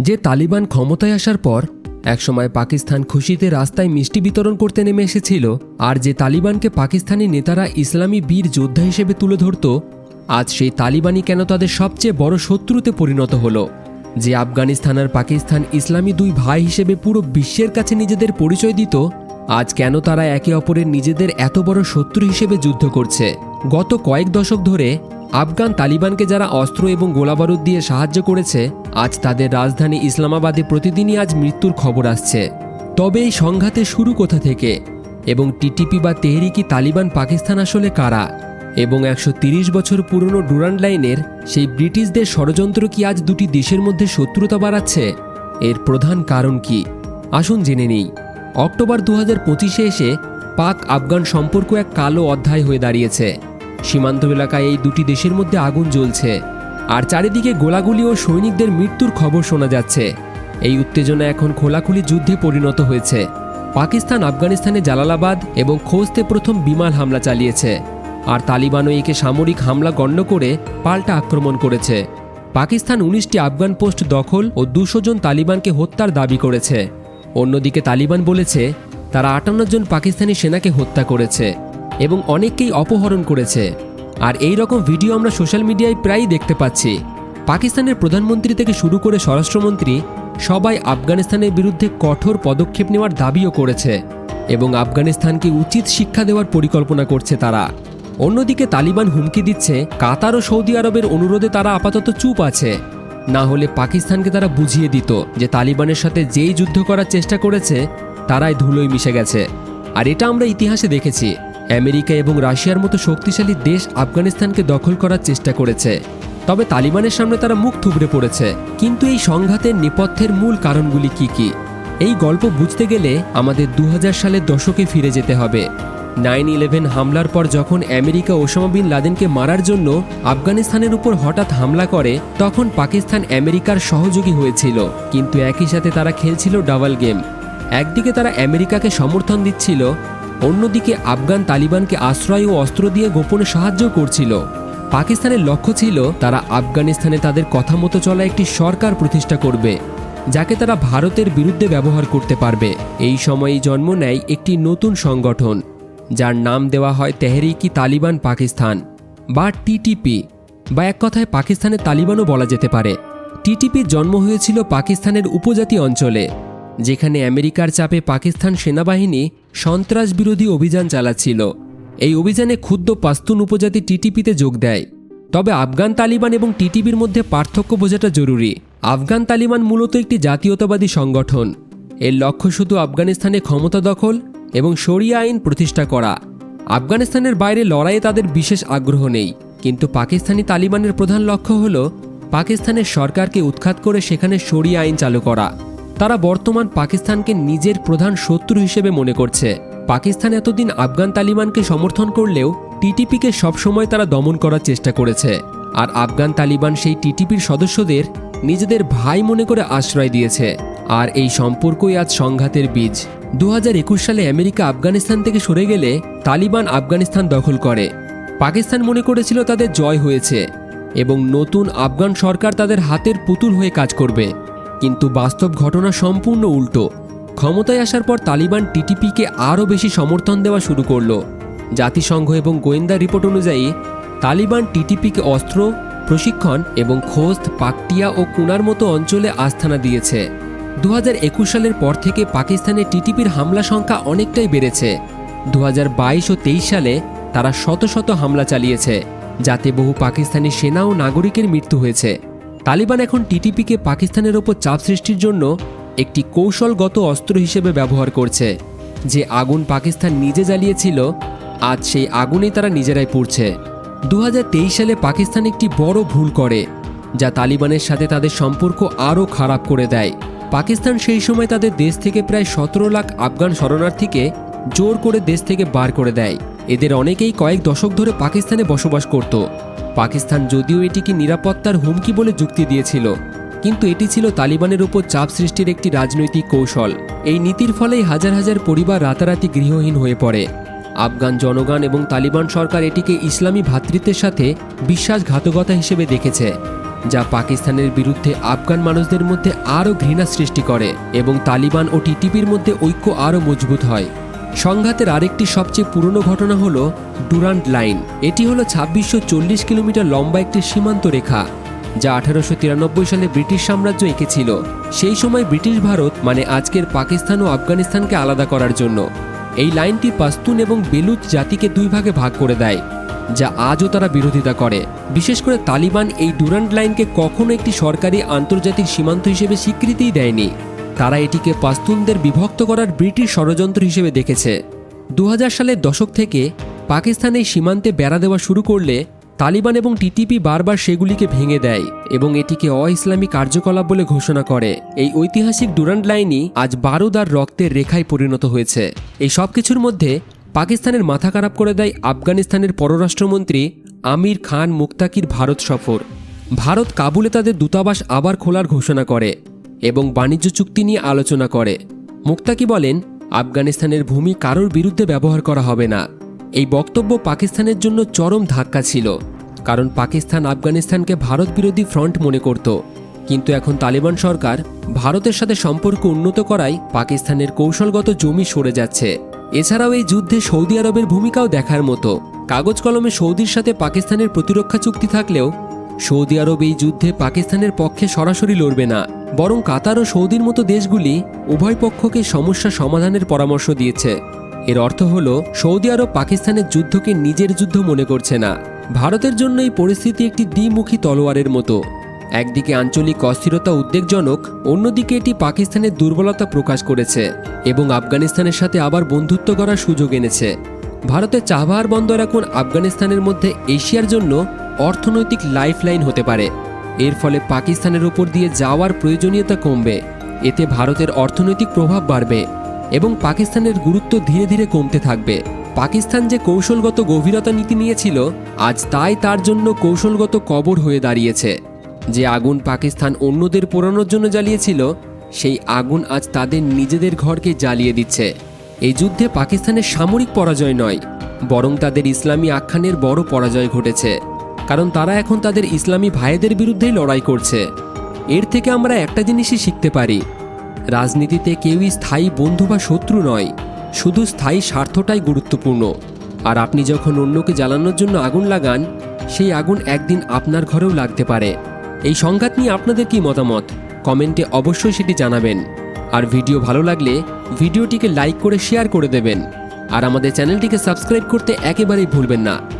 যে তালিবান ক্ষমতায় আসার পর, একসময় পাকিস্তান খুশিতে রাস্তায় মিষ্টি বিতরণ করতে নেমে এসেছিল আর যে তালিবানকে পাকিস্তানি নেতারা ইসলামী বীর যোদ্ধা হিসেবে তুলে ধরত, আজ সেই তালিবানই কেন তাদের সবচেয়ে বড় শত্রুতে পরিণত হলো? যে আফগানিস্তান আর পাকিস্তান ইসলামী দুই ভাই হিসেবে পুরো বিশ্বের কাছে নিজেদের পরিচয় দিত, আজ কেন তারা একে অপরের নিজেদের এত বড় শত্রু হিসেবে যুদ্ধ করছে? গত কয়েক দশক ধরে আফগান তালিবানকে যারা অস্ত্র এবং গোলাবারুদ দিয়ে সাহায্য করেছে, আজ তাদের রাজধানী ইসলামাবাদে প্রতিদিনই আজ মৃত্যুর খবর আসছে। তবে এই সংঘাতের শুরু কোথা থেকে? এবং টিটিপি বা তেহরিকি তালিবান পাকিস্তান আসলে কারা? এবং একশো বছর পুরনো ডুরান্ড লাইনের সেই ব্রিটিশদের ষড়যন্ত্র কি আজ দুটি দেশের মধ্যে শত্রুতা বাড়াচ্ছে? এর প্রধান কারণ কি? আসুন জেনে নেই। অক্টোবর দু হাজার এসে পাক আফগান সম্পর্ক এক কালো অধ্যায় হয়ে দাঁড়িয়েছে। সীমান্ত এলাকায় এই দুটি দেশের মধ্যে আগুন জ্বলছে। আর চারিদিকে গোলাগুলি ও সৈনিকদের মৃত্যুর খবর শোনা যাচ্ছে। এই উত্তেজনা এখন খোলাখুলি যুদ্ধে পরিণত হয়েছে। পাকিস্তান, আফগানিস্তানে জালালাবাদ এবং খোস্তে প্রথম বিমান হামলা চালিয়েছে। আর তালিবানও একে সামরিক হামলা গণ্য করে পাল্টা আক্রমণ করেছে। পাকিস্তান উনিশটি আফগান পোস্ট দখল ও দুশো জন তালিবানকে হত্যার দাবি করেছে। অন্যদিকে তালিবান বলেছে, তারা আটান্ন জন পাকিস্তানি সেনাকে হত্যা করেছে। এবং অনেককেই অপহরণ করেছে। আর এই রকম ভিডিও আমরা সোশ্যাল মিডিয়ায় প্রায়ই দেখতে পাচ্ছি। পাকিস্তানের প্রধানমন্ত্রী থেকে শুরু করে স্বরাষ্ট্রমন্ত্রী সবাই আফগানিস্তানের বিরুদ্ধে কঠোর পদক্ষেপ নেওয়ার দাবিও করেছে এবং আফগানিস্তানকে উচিত শিক্ষা দেওয়ার পরিকল্পনা করছে তারা। অন্যদিকে তালিবান হুমকি দিচ্ছে কাতার ও সৌদি আরবের অনুরোধে তারা আপাতত চুপ আছে। না হলে পাকিস্তানকে তারা বুঝিয়ে দিত যে তালিবানের সাথে যেই যুদ্ধ করার চেষ্টা করেছে, তারাই ধুলোয় মিশে গেছে। আর এটা আমরা ইতিহাসে দেখেছি। আমেরিকা এবং রাশিয়ার মতো শক্তিশালী দেশ আফগানিস্তানকে দখল করার চেষ্টা করেছে। তবে তালিবানের সামনে তারা মুখ থুবড়ে পড়েছে। কিন্তু এই সংঘাতের নেপথ্যের মূল কারণগুলি কি কি? এই গল্প বুঝতে গেলে আমাদের দু হাজার সালের দশকে ফিরে যেতে হবে। নাইন ইলেভেন হামলার পর যখন আমেরিকা ওসামা বিন লাদেনকে মারার জন্য আফগানিস্তানের উপর হঠাৎ হামলা করে, তখন পাকিস্তান আমেরিকার সহযোগী হয়েছিল। কিন্তু একই সাথে তারা খেলছিল ডাবল গেম। একদিকে তারা আমেরিকাকে সমর্থন দিচ্ছিল অন্যদিকে আফগান তালিবানকে আশ্রয় ও অস্ত্র দিয়ে গোপনে সাহায্য করছিল। পাকিস্তানের লক্ষ্য ছিল তারা আফগানিস্তানে তাদের কথা মতো চলা একটি সরকার প্রতিষ্ঠা করবে, যাকে তারা ভারতের বিরুদ্ধে ব্যবহার করতে পারবে। এই সময়েই জন্ম নেয় একটি নতুন সংগঠন, যার নাম দেওয়া হয় তেহরিকি তালিবান পাকিস্তান বা টিটিপি বা এক কথায় পাকিস্তানের তালিবানও বলা যেতে পারে। টিটিপির জন্ম হয়েছিল পাকিস্তানের উপজাতি অঞ্চলে, যেখানে আমেরিকার চাপে পাকিস্তান সেনাবাহিনী সন্ত্রাস বিরোধী অভিযান চালাচ্ছিল। এই অভিযানে ক্ষুদ্র পাস্তুন উপজাতি টিটিপিতে যোগ দেয়। তবে আফগান তালিবান এবং টিটিপির মধ্যে পার্থক্য বোঝাটা জরুরি। আফগান তালিবান মূলত একটি জাতীয়তাবাদী সংগঠন। এর লক্ষ্য শুধু আফগানিস্তানে ক্ষমতা দখল এবং শরিয়া আইন প্রতিষ্ঠা করা। আফগানিস্তানের বাইরে লড়াইয়ে তাদের বিশেষ আগ্রহ নেই। কিন্তু পাকিস্তানি তালিবানের প্রধান লক্ষ্য হল পাকিস্তানের সরকারকে উৎখাত করে সেখানে শরিয়া আইন চালু করা। তারা বর্তমান পাকিস্তানকে নিজের প্রধান শত্রু হিসেবে মনে করছে। পাকিস্তান এতদিন আফগান তালিবানকে সমর্থন করলেও টিটিপিকে সবসময় তারা দমন করার চেষ্টা করেছে। আর আফগান তালিবান সেই টিটিপির সদস্যদের নিজেদের ভাই মনে করে আশ্রয় দিয়েছে। আর এই সম্পর্কই আজ সংঘাতের বীজ। দু হাজার একুশ সালে আমেরিকা আফগানিস্তান থেকে সরে গেলে তালিবান আফগানিস্তান দখল করে। পাকিস্তান মনে করেছিল তাদের জয় হয়েছে এবং নতুন আফগান সরকার তাদের হাতের পুতুল হয়ে কাজ করবে। কিন্তু বাস্তব ঘটনা সম্পূর্ণ উল্টো। ক্ষমতায় আসার পর তালিবান টিটিপিকে আরও বেশি সমর্থন দেওয়া শুরু করল। জাতিসংঘ এবং গোয়েন্দা রিপোর্ট অনুযায়ী, তালিবান টিটিপিকে অস্ত্র, প্রশিক্ষণ এবং খোস্ত, পাকটিয়া ও কুনার মতো অঞ্চলে আস্থানা দিয়েছে। দু হাজার একুশ সালের পর থেকে পাকিস্তানে টিটিপির হামলা সংখ্যা অনেকটাই বেড়েছে। দু হাজার বাইশ ও তেইশ সালে তারা শত শত হামলা চালিয়েছে, যাতে বহু পাকিস্তানি সেনা ও নাগরিকের মৃত্যু হয়েছে। তালিবান এখন টিটিপিকে পাকিস্তানের ওপর চাপ সৃষ্টির জন্য একটি কৌশলগত অস্ত্র হিসেবে ব্যবহার করছে। যে আগুন পাকিস্তান নিজে জ্বালিয়েছিল, আজ সেই আগুনেই তারা নিজেরাই পুড়ছে। দু হাজার তেইশ সালে পাকিস্তান একটি বড় ভুল করে, যা তালিবানের সাথে তাদের সম্পর্ক আরও খারাপ করে দেয়। পাকিস্তান সেই সময় তাদের দেশ থেকে প্রায় সতেরো লাখ আফগান শরণার্থীকে জোর করে দেশ থেকে বার করে দেয়। এদের অনেকেই কয়েক দশক ধরে পাকিস্তানে বসবাস করত। পাকিস্তান যদিও এটিকে নিরাপত্তার হুমকি বলে যুক্তি দিয়েছিল, কিন্তু এটি ছিল তালিবানের উপর চাপ সৃষ্টির একটি রাজনৈতিক কৌশল। এই নীতির ফলেই হাজার হাজার পরিবার রাতারাতি গৃহহীন হয়ে পড়ে। আফগান জনগণ এবং তালিবান সরকার এটিকে ইসলামী ভ্রাতৃত্বের সাথে বিশ্বাসঘাতকতা হিসেবে দেখেছে, যা পাকিস্তানের বিরুদ্ধে আফগান মানুষদের মধ্যে আরও ঘৃণা সৃষ্টি করে এবং তালিবান ও টিটিপির মধ্যে ঐক্য আরও মজবুত হয়। সংঘাতের আরেকটি সবচেয়ে পুরনো ঘটনা হল ডুরান্ট লাইন। এটি হলো ছাব্বিশশো চল্লিশ কিলোমিটার লম্বা একটি সীমান্ত রেখা, যা আঠারোশো তিরানব্বই সালে ব্রিটিশ সাম্রাজ্য এঁকেছিল। সেই সময় ব্রিটিশ ভারত মানে আজকের পাকিস্তান ও আফগানিস্তানকে আলাদা করার জন্য, এই লাইনটি পাস্তুন এবং বেলুচ জাতিকে দুই ভাগে ভাগ করে দেয়, যা আজও তারা বিরোধিতা করে। বিশেষ করে তালিবান এই ডুরান্ট লাইনকে কখনো একটি সরকারি আন্তর্জাতিক সীমান্ত হিসেবে স্বীকৃতিই দেয়নি। তারা এটিকে পাস্তুনদের বিভক্ত করার ব্রিটিশ ষড়যন্ত্র হিসেবে দেখেছে। দু হাজার সালের দশক থেকে পাকিস্তান এই সীমান্তে বেড়া দেওয়া শুরু করলে তালিবান এবং টিটিপি বারবার সেগুলিকে ভেঙে দেয় এবং এটিকে অ ইসলামী কার্যকলাপ বলে ঘোষণা করে। এই ঐতিহাসিক ডুরান্ড লাইনই আজ বারোদার রক্তের রেখায় পরিণত হয়েছে। এই সব কিছুর মধ্যে পাকিস্তানের মাথা খারাপ করে দেয় আফগানিস্তানের পররাষ্ট্রমন্ত্রী আমির খান মুক্তাকির ভারত সফর। ভারত কাবুলে তাদের দূতাবাস আবার খোলার ঘোষণা করে। এবং বাণিজ্য চুক্তি নিয়ে আলোচনা করে। মুক্তাকি বলেন, আফগানিস্তানের ভূমি কারোর বিরুদ্ধে ব্যবহার করা হবে না। এই বক্তব্য পাকিস্তানের জন্য চরম ধাক্কা ছিল, কারণ পাকিস্তান আফগানিস্তানকে ভারত বিরোধী ফ্রন্ট মনে করত। কিন্তু এখন তালিবান সরকার ভারতের সাথে সম্পর্ক উন্নত করায় পাকিস্তানের কৌশলগত জমি সরে যাচ্ছে। এছাড়াও এই যুদ্ধে সৌদি আরবের ভূমিকাও দেখার মতো। কাগজ কলমে সৌদির সাথে পাকিস্তানের প্রতিরক্ষা চুক্তি থাকলেও সৌদি আরব এই যুদ্ধে পাকিস্তানের পক্ষে সরাসরি লড়বে না। বরং কাতার ও সৌদির মতো দেশগুলি উভয় পক্ষকে সমস্যা সমাধানের পরামর্শ দিয়েছে। এর অর্থ হল, সৌদি আরব পাকিস্তানের যুদ্ধকে নিজের যুদ্ধ মনে করছে না। ভারতের জন্য এই পরিস্থিতি একটি দ্বিমুখী তলোয়ারের মতো। একদিকে আঞ্চলিক অস্থিরতা উদ্বেগজনক, অন্যদিকে এটি পাকিস্তানের দুর্বলতা প্রকাশ করেছে এবং আফগানিস্তানের সাথে আবার বন্ধুত্ব করার সুযোগ এনেছে। ভারতের চাবাহার বন্দর এখন আফগানিস্তানের মধ্যে এশিয়ার জন্য অর্থনৈতিক লাইফলাইন হতে পারে। এর ফলে পাকিস্তানের ওপর দিয়ে যাওয়ার প্রয়োজনীয়তা কমবে। এতে ভারতের অর্থনৈতিক প্রভাব বাড়বে এবং পাকিস্তানের গুরুত্ব ধীরে ধীরে কমতে থাকবে। পাকিস্তান যে কৌশলগত গভীরতা নীতি নিয়েছিল, আজ তাই তার জন্য কৌশলগত কবর হয়ে দাঁড়িয়েছে। যে আগুন পাকিস্তান অন্যদের পোড়ানোর জন্য জ্বালিয়েছিল, সেই আগুন আজ তাদের নিজেদের ঘরকে জ্বালিয়ে দিচ্ছে। এই যুদ্ধে পাকিস্তানের সামরিক পরাজয় নয়, বরং তাদের ইসলামী আখ্যানের বড় পরাজয় ঘটেছে। কারণ তারা এখন তাদের ইসলামী ভাইদের বিরুদ্ধেই লড়াই করছে। এর থেকে আমরা একটা জিনিসই শিখতে পারি। রাজনীতিতে কেউই স্থায়ী বন্ধু বা শত্রু নয়, শুধু স্থায়ী স্বার্থটাই গুরুত্বপূর্ণ। আর আপনি যখন অন্যকে জ্বালানোর জন্য আগুন লাগান, সেই আগুন একদিন আপনার ঘরেও লাগতে পারে। এই সংঘাত নিয়ে আপনাদের কি মতামত? কমেন্টে অবশ্যই সেটি জানাবেন। আর ভিডিও ভালো লাগলে ভিডিওটিকে লাইক করে শেয়ার করে দেবেন। আর আমাদের চ্যানেলটিকে সাবস্ক্রাইব করতে একেবারেই ভুলবেন না।